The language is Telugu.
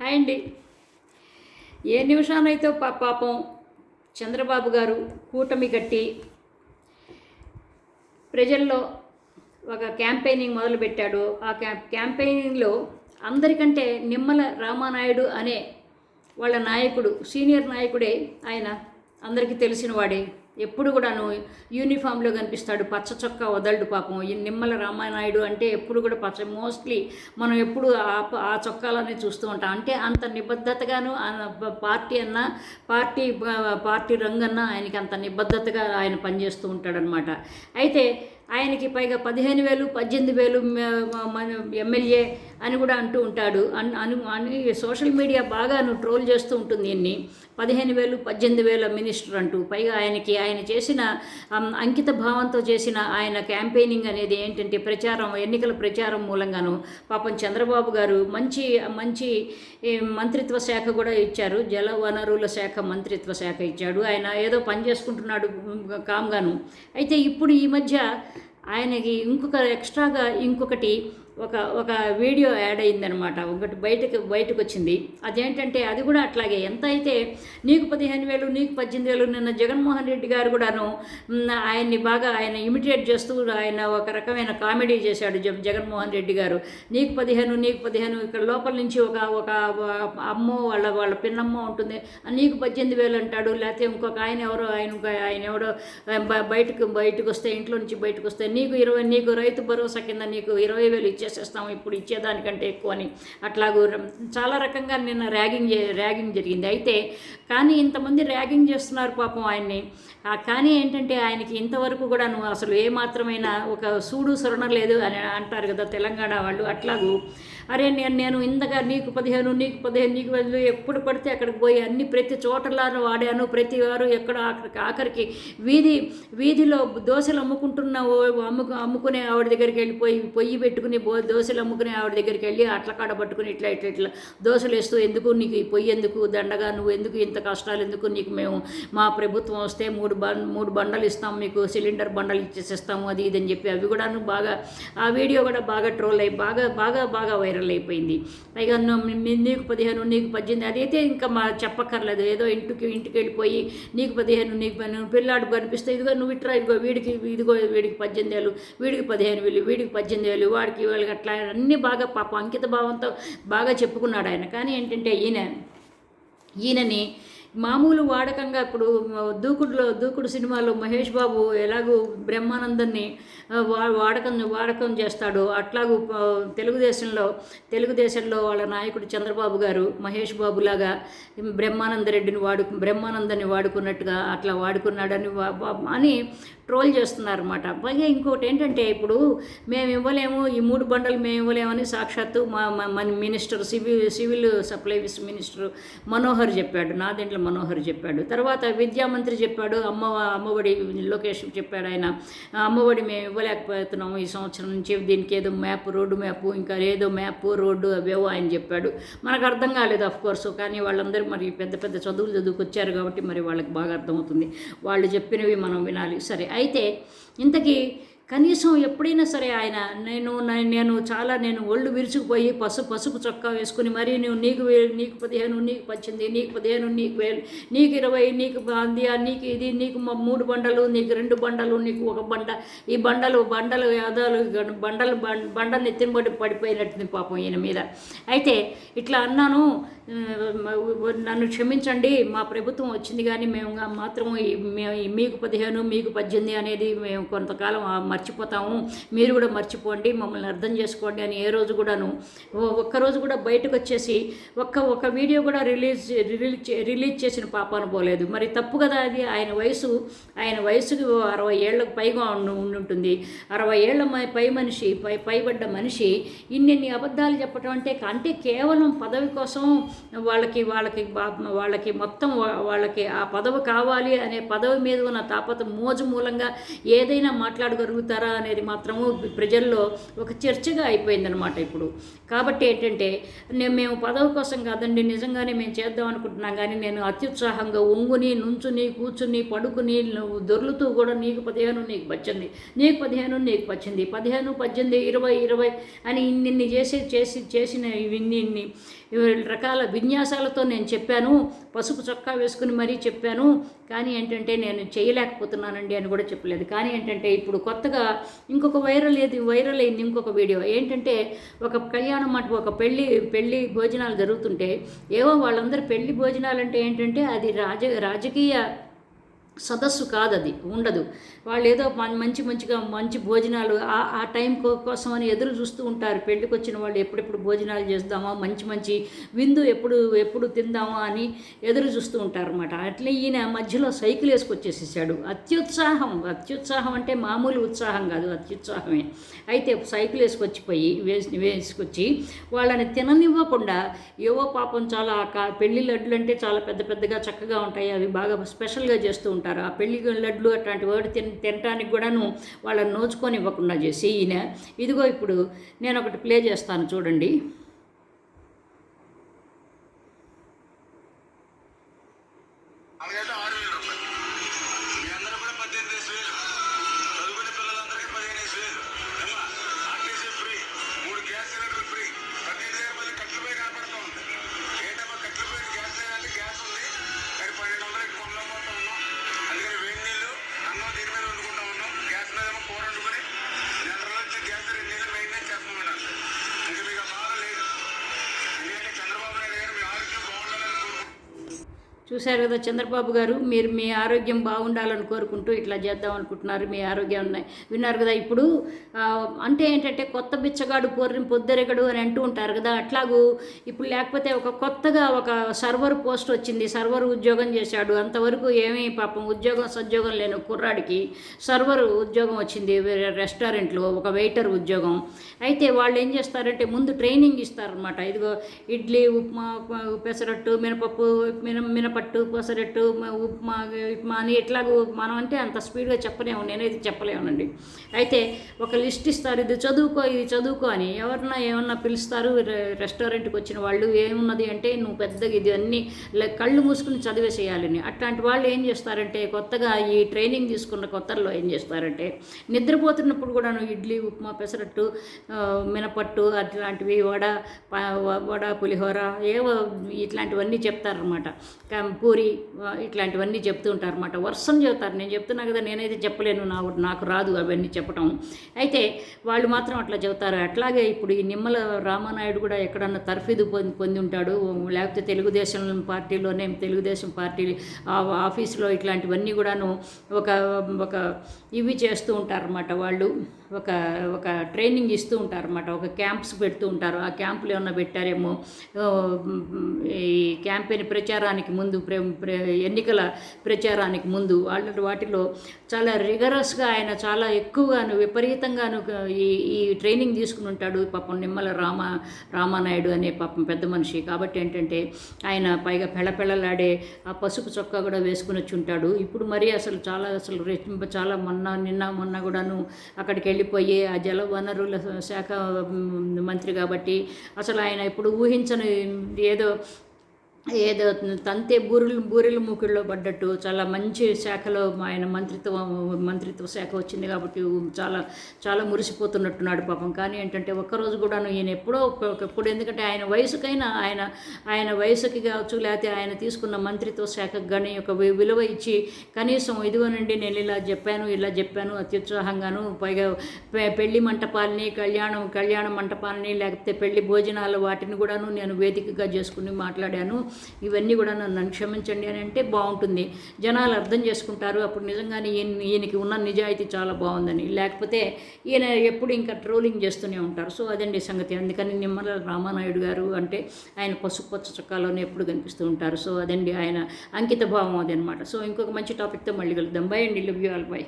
హాయ్ అండి. ఏ నిమిషానైతే పా పాపం చంద్రబాబు గారు కూటమి కట్టి ప్రజల్లో ఒక క్యాంపెయినింగ్ మొదలుపెట్టాడు ఆ క్యా క్యాంపెయినింగ్లో అందరికంటే నిమ్మల రామానాయుడు అనే వాళ్ళ నాయకుడు సీనియర్ నాయకుడే ఆయన అందరికీ తెలిసిన వాడే. ఎప్పుడు కూడాను యూనిఫామ్లో కనిపిస్తాడు పచ్చ చొక్కా వదలడు పాపం. ఈ నిమ్మల రామానాయుడు అంటే ఎప్పుడు కూడా పచ్చ మోస్ట్లీ మనం ఎప్పుడు ఆ ఆ చొక్కాలనే చూస్తూ ఉంటాం. అంటే అంత నిబద్ధతగాను పార్టీ అన్న పార్టీ పార్టీ రంగన్న ఆయనకి అంత నిబద్ధతగా ఆయన పనిచేస్తూ ఉంటాడనమాట అయితే ఆయనకి పైగా పదిహేను వేలు పద్దెనిమిది వేలు మన ఎమ్మెల్యే అని కూడా అంటూ ఉంటాడు. అన్ అను అని సోషల్ మీడియా బాగా ట్రోల్ చేస్తూ ఉంటుంది ఇన్ని. పదిహేను వేలు పద్దెనిమిది వేల మినిస్టర్ అంటూ. పైగా ఆయనకి ఆయన చేసిన అంకిత భావంతో చేసిన ఆయన క్యాంపెయినింగ్ అనేది ఏంటంటే ప్రచారం ఎన్నికల ప్రచారం మూలంగాను. పాపం చంద్రబాబు గారు మంచి మంచి మంత్రిత్వ శాఖ కూడా ఇచ్చారు. జల వనరుల శాఖ మంత్రిత్వ శాఖ ఇచ్చాడు. ఆయన ఏదో పని చేసుకుంటున్నాడు కామ్గాను. అయితే ఇప్పుడు ఈ మధ్య ఆయనకి ఇంకొక ఎక్స్ట్రాగా ఇంకొకటి ఒక ఒక వీడియో యాడ్ అయిందనమాట. ఒకటి బయటకు బయటకు వచ్చింది అదేంటంటే అది కూడా అట్లాగే. ఎంత అయితే నీకు పదిహేను వేలు నీకు పద్దెనిమిది వేలు నిన్న జగన్మోహన్ రెడ్డి గారు కూడాను ఆయన్ని బాగా ఆయన ఇమిటేట్ చేస్తూ ఆయన ఒక రకమైన కామెడీ చేశాడు జ జగన్మోహన్ రెడ్డి గారు. నీకు పదిహేను నీకు పదిహేను ఇక్కడ లోపల నుంచి ఒక ఒక అమ్మో వాళ్ళ వాళ్ళ పిన్నమ్మ ఉంటుంది. నీకు పద్దెనిమిది వేలు అంటాడు. లేకపోతే ఇంకొక ఆయన ఎవరో ఆయన ఆయన ఎవడో బయటకు బయటకు వస్తే ఇంట్లో నుంచి బయటకు వస్తే నీకు ఇరవై నీకు రైతు భరోసా కింద నీకు ఇరవై వేలు ఇచ్చేసేస్తాం ఇప్పుడు ఇచ్చేదానికంటే ఎక్కువ అని. అట్లాగూ చాలా రకంగా నిన్న ర్యాగింగ్ ర్యాగింగ్ జరిగింది. అయితే కానీ ఇంతమంది ర్యాగింగ్ చేస్తున్నారు పాపం ఆయన్ని. కానీ ఏంటంటే ఆయనకి ఇంతవరకు కూడా నువ్వు అసలు ఏ మాత్రమైన ఒక సూడు సొరణ లేదు అని అంటారు కదా తెలంగాణ వాళ్ళు. అట్లాగూ అరే నేను నేను ఇందగా నీకు పదిహేను నీకు పదిహేను నీకు పదిహేను ఎప్పుడు పడితే అక్కడికి పోయి అన్ని ప్రతి చోటలాను వాడాను ప్రతి వారు ఎక్కడ ఆఖరికి ఆఖరికి వీధి వీధిలో దోశలు అమ్ముకుంటున్న అమ్ముకు అమ్ముకునే ఆవిడ దగ్గరికి వెళ్ళిపోయి పొయ్యి పెట్టుకుని బో దోశలు అమ్ముకునే ఆవిడ దగ్గరికి వెళ్ళి అట్ల కాడ పట్టుకుని ఇట్లా ఇట్లా ఇట్లా దోశలు వేస్తూ ఎందుకు నీకు ఈ పొయ్యి ఎందుకు దండగా నువ్వు ఎందుకు ఇంత కష్టాలు ఎందుకు నీకు మేము మా ప్రభుత్వం వస్తే మూడు బం మూడు బండలు ఇస్తాం మీకు సిలిండర్ బండలు ఇచ్చేసేస్తాము అది ఇది అని చెప్పి అవి కూడా బాగా ఆ వీడియో కూడా బాగా ట్రోల్ అయ్యి బాగా బాగా బాగా వైరల్ అయిపోయింది. పైగా నీకు పదిహేను నీకు పద్దెనిమిది అదైతే ఇంకా మా చెప్పక్కర్లేదు. ఏదో ఇంటికి ఇంటికి వెళ్ళిపోయి నీకు పదిహేను నీకు పదిహేను పిల్లాడు కనిపిస్తే ఇదిగో నువ్వు ఇట్రా ఇదిగో వీడికి ఇదిగో వీడికి పద్దెనిమిది ఏళ్ళు వీడికి పదిహేను వేలు వీడికి పద్దెనిమిది వేలు వాడికి వీళ్ళకి అట్లా అన్నీ బాగా పాప అంకిత భావంతో బాగా చెప్పుకున్నాడు ఆయన. కానీ ఏంటంటే ఈయన ఈయనని మామూలు వాడకంగా ఇప్పుడు దూకుడులో దూకుడు సినిమాలో మహేష్ బాబు ఎలాగూ బ్రహ్మానందాన్ని వా- వాడకం వాడకం చేస్తాడో. అట్లాగూ తెలుగుదేశంలో తెలుగుదేశంలో వాళ్ళ నాయకుడు చంద్రబాబు గారు మహేష్ బాబు లాగా బ్రహ్మానంద రెడ్డిని వాడు బ్రహ్మానందాన్ని వాడుకున్నట్టుగా అట్లా వాడుకున్నాడని అని ట్రోల్ చేస్తున్నారన్నమాట. పైగా ఇంకోటి ఏంటంటే ఇప్పుడు మేము ఇవ్వలేము ఈ మూడు బండలు మేము ఇవ్వలేమని సాక్షాత్తు మా మన minister civil civil supplies minister Manohar చెప్పాడు. నా దీంట్లో మనోహర్ చెప్పాడు. తర్వాత విద్యామంత్రి చెప్పాడు అమ్మ అమ్మఒడి లోకేష్ చెప్పాడు ఆయన. అమ్మఒడి మేము ఇవ్వలేకపోతున్నాము ఈ సంవత్సరం నుంచి దీనికి ఏదో మ్యాప్ రోడ్డు మ్యాప్ ఇంకా ఏదో మ్యాప్ రోడ్డు అవేవో ఆయన చెప్పాడు. మనకు అర్థం కాలేదు అఫ్ కోర్స్ కానీ వాళ్ళందరూ మరి పెద్ద పెద్ద చదువులు చదువుకొచ్చారు కాబట్టి మరి వాళ్ళకి బాగా అర్థమవుతుంది. వాళ్ళు చెప్పినవి మనం వినాలి. సరే అయితే ఇంతకీ కనీసం ఎప్పుడైనా సరే ఆయన నేను నేను చాలా నేను ఒళ్ళు విరుచుకుపోయి పసుపు పసుపు చొక్కా వేసుకుని మరి నువ్వు నీకు వే- నీకు పదిహేను నీకు పచ్చింది నీకు పదిహేను నీకు వేలు నీకు ఇరవై నీకు అంది నీకు ఇది నీకు మూడు బండలు నీకు రెండు బండలు నీకు ఒక బండ. ఈ బండలు బండలు యాదాలు బండలు బం- బండలు పడిపోయినట్టుంది పాపం ఈయన మీద. అయితే ఇట్లా అన్నాను నన్ను క్షమించండి మా ప్రభుత్వం వచ్చింది కానీ మేము మాత్రం మేము మీకు పదిహేను మీకు పద్దెనిమిది అనేది మేము కొంతకాలం మర్చిపోతాము. మీరు కూడా మర్చిపోండి మమ్మల్ని అర్థం చేసుకోండి అని ఏ రోజు కూడాను. ఒక్కరోజు కూడా బయటకు వచ్చేసి ఒక్క ఒక వీడియో కూడా రిలీజ్ రిలీజ్ రిలీజ్ చేసిన పాపాన పోలేదు మరి తప్పు కదా అది? ఆయన వయసు ఆయన వయసుకి అరవై ఏళ్ళకు పైగా ఉండి ఉంటుంది అరవై ఏళ్ళ మ- పై మనిషి పై పైబడ్డ మనిషి ఇన్నిన్ని అబద్ధాలు చెప్పటం అంటే అంటే కేవలం పదవి కోసం వాళ్ళకి వాళ్ళకి బా- వాళ్ళకి మొత్తం వాళ్ళకి ఆ పదవి కావాలి అనే పదవి మీద ఉన్న తాపత మోజు మూలంగా ఏదైనా మాట్లాడగలుగుతారా అనేది మాత్రము ప్రజల్లో ఒక చర్చగా అయిపోయిందనమాట ఇప్పుడు. కాబట్టి ఏంటంటే నేను మేము పదవి కోసం కాదండి నిజంగానే మేము చేద్దాం అనుకుంటున్నాం కానీ నేను అత్యుత్సాహంగా ఒంగుని నుంచుని కూర్చుని పడుకుని దొర్లుతూ కూడా నీకు పదిహేను నీకు పచ్చింది నీకు పదిహేను నీకు పచ్చింది పదిహేను పద్దెనిమిది ఇరవై ఇరవై అని ఇన్నిన్ని చేసి చేసి చేసిన ఇన్ని ఇన్ని రకాల విన్యాసాలతో నేను చెప్పాను పసుపు చొక్కా వేసుకుని మరీ చెప్పాను కానీ ఏంటంటే నేను చేయలేకపోతున్నానండి అని కూడా చెప్పలేదు. కానీ ఏంటంటే ఇప్పుడు కొత్తగా ఇంకొక వైరల్ ఏది? వైరల్ అయింది ఇంకొక వీడియో. ఏంటంటే ఒక కళ్యాణం మాట ఒక పెళ్ళి పెళ్ళి భోజనాలు జరుగుతుంటే ఏవో వాళ్ళందరూ పెళ్ళి భోజనాలు అంటే ఏంటంటే అది రాజ రాజకీయ సదస్సు కాదు అది ఉండదు. వాళ్ళు ఏదో మంచి మంచిగా మంచి భోజనాలు ఆ ఆ టైం కో- కోసం అని ఎదురు చూస్తూ ఉంటారు. పెళ్ళికి వచ్చిన వాళ్ళు ఎప్పుడెప్పుడు భోజనాలు చేద్దామా మంచి మంచి విందు ఎప్పుడు ఎప్పుడు తిందామా అని ఎదురు చూస్తూ ఉంటారు అనమాట అట్లే ఈయన మధ్యలో సైకిల్ వేసుకొచ్చేసేసాడు. అత్యుత్సాహం అత్యుత్సాహం అంటే మామూలు ఉత్సాహం కాదు అత్యుత్సాహమే. అయితే సైకిల్ వేసుకొచ్చిపోయి వేసి వేసుకొచ్చి వాళ్ళని తిననివ్వకుండా ఏవో పాపం చాలా పెళ్ళి లడ్లు అంటే చాలా పెద్ద పెద్దగా చక్కగా ఉంటాయి అవి బాగా స్పెషల్గా చేస్తూ ఉంటారు. ఆ పెళ్ళి లడ్లు అట్లాంటి వాడు తిన తినటానికి కూడాను వాళ్ళని నోచుకొని ఇవ్వకుండా చేసి ఈయన ఇదిగో ఇప్పుడు నేను ఒకటి ప్లే చేస్తాను చూడండి. చూశారు కదా చంద్రబాబు గారు మీరు మీ ఆరోగ్యం బాగుండాలని కోరుకుంటూ ఇట్లా చేద్దాం అనుకుంటున్నారు మీ ఆరోగ్యం ఉన్నాయి. విన్నారు కదా ఇప్పుడు అంటే ఏంటంటే కొత్త బిచ్చగాడు పొర్రి పొద్దెరగడు అని అంటూ ఉంటారు కదా అట్లాగూ ఇప్పుడు లేకపోతే ఒక కొత్తగా ఒక సర్వర్ పోస్ట్ వచ్చింది సర్వర్ ఉద్యోగం చేశాడు అంతవరకు ఏమీ పాపం ఉద్యోగం సద్యోగం లేని కుర్రాడికి సర్వర్ ఉద్యోగం వచ్చింది వేరే రెస్టారెంట్లో ఒక వెయిటర్ ఉద్యోగం. అయితే వాళ్ళు ఏం చేస్తారంటే ముందు ట్రైనింగ్ ఇస్తారనమాట ఇదిగో ఇడ్లీ ఉప్మా పెసరట్టు మినపప్పు మిన పట్టు పెసరట్టు ఉప్మా ఉప్మా అని ఎట్లాగూ మనం అంటే అంత స్పీడ్గా చెప్పలేము నేనైతే చెప్పలేమునండి అయితే ఒక లిస్ట్ ఇస్తారు ఇది చదువుకో ఇది చదువుకో అని. ఎవరన్నా ఏమన్నా పిలుస్తారు రెస్టారెంట్కి వచ్చిన వాళ్ళు ఏమున్నది అంటే నువ్వు పెద్దగా ఇది అన్నీ కళ్ళు మూసుకుని చదివేసేయాలని అట్లాంటి వాళ్ళు ఏం చేస్తారంటే కొత్తగా ఈ ట్రైనింగ్ తీసుకున్న కొత్తల్లో ఏం చేస్తారంటే నిద్రపోతున్నప్పుడు కూడాను ఇడ్లీ ఉప్మా పెసరట్టు మినపట్టు అట్లాంటివి వడ వడ పులిహోర ఏవో ఇట్లాంటివన్నీ చెప్తారనమాట పూరి ఇట్లాంటివన్నీ చెప్తూ ఉంటారు అనమాట వర్షం చెబుతారు నేను చెప్తున్నా కదా నేనైతే చెప్పలేను. నా నాకు రాదు అవన్నీ చెప్పటం. అయితే వాళ్ళు మాత్రం అట్లా చెబుతారు. అట్లాగే ఇప్పుడు ఈ నిమ్మల రామానాయుడు కూడా ఎక్కడన్నా తర్ఫీదు పొంది పొంది ఉంటాడు. లేకపోతే తెలుగుదేశం పార్టీలోనే తెలుగుదేశం పార్టీ ఆ ఆఫీసులో ఇట్లాంటివన్నీ కూడాను ఒక ఒక ఇవి చేస్తూ ఉంటారన్నమాట వాళ్ళు. ఒక ఒక ట్రైనింగ్ ఇస్తూ ఉంటారు అనమాట ఒక క్యాంప్స్ పెడుతూ ఉంటారు. ఆ క్యాంపులు ఏమన్నా పెట్టారేమో? ఈ క్యాంపెయిన్ ప్రచారానికి ముందు ప్ర ఎన్నికల ప్రచారానికి ముందు వాళ్ళ వాటిలో చాలా రిగరస్గా ఆయన చాలా ఎక్కువగాను విపరీతంగాను ఈ ఈ ట్రైనింగ్ తీసుకుని ఉంటాడు పాపం నిమ్మల రామ రామానాయుడు అనే పాపం పెద్ద మనిషి. కాబట్టి ఏంటంటే ఆయన పైగా పెళ్ళపెళ్ళలాడే ఆ పసుపు చొక్కా కూడా వేసుకుని వచ్చి ఉంటాడు. ఇప్పుడు మరీ అసలు చాలా అసలు చాలా మొన్న నిన్న మొన్న కూడాను అక్కడికి వెళ్ళిపోయి ఆ జల వనరుల శాఖ మంత్రి కాబట్టి అసలు ఆయన ఇప్పుడు ఊహించని ఏదో ఏదో తంతే బూరెలు బూరెల మూకిళ్ళలో పడ్డట్టు చాలా మంచి శాఖలో ఆయన మంత్రిత్వ మంత్రిత్వ శాఖ వచ్చింది కాబట్టి చాలా చాలా మురిసిపోతున్నట్టున్నాడు పాపం. కానీ ఏంటంటే ఒక్కరోజు కూడాను ఈయన ఎప్పుడో ఒకప్పుడు ఎందుకంటే ఆయన వయసుకైనా ఆయన ఆయన వయసుకి కావచ్చు లేకపోతే ఆయన తీసుకున్న మంత్రిత్వ శాఖకు కానీ ఒక విలువ ఇచ్చి కనీసం ఇదిగోనండి నేను ఇలా చెప్పాను ఇలా చెప్పాను అత్యుత్సాహంగాను పైగా పెళ్ళి మంటపాలని కళ్యాణం కళ్యాణ మంటపాలని లేకపోతే పెళ్ళి భోజనాలు వాటిని కూడాను నేను వేదికగా చేసుకుని మాట్లాడాను. ఇవన్నీ కూడా నన్ను క్షమించండి అని అంటే బాగుంటుంది. జనాలు అర్థం చేసుకుంటారు. అప్పుడు నిజంగానే ఈయన ఈయనకి ఉన్న నిజాయితీ చాలా బాగుందని. లేకపోతే ఈయన ఎప్పుడు ఇంకా ట్రోలింగ్ చేస్తూనే ఉంటారు. సో అదండి సంగతి. అందుకని నిమ్మల రామానాయుడు గారు అంటే ఆయన పసుపు పచ్చ చొక్కాలోనే ఎప్పుడు కనిపిస్తూ ఉంటారు. సో అదండి ఆయన అంకిత భావం అదనమాట. సో ఇంకొక మంచి టాపిక్తో మళ్ళీ కలుద్దాం. బై అండి. Love you all by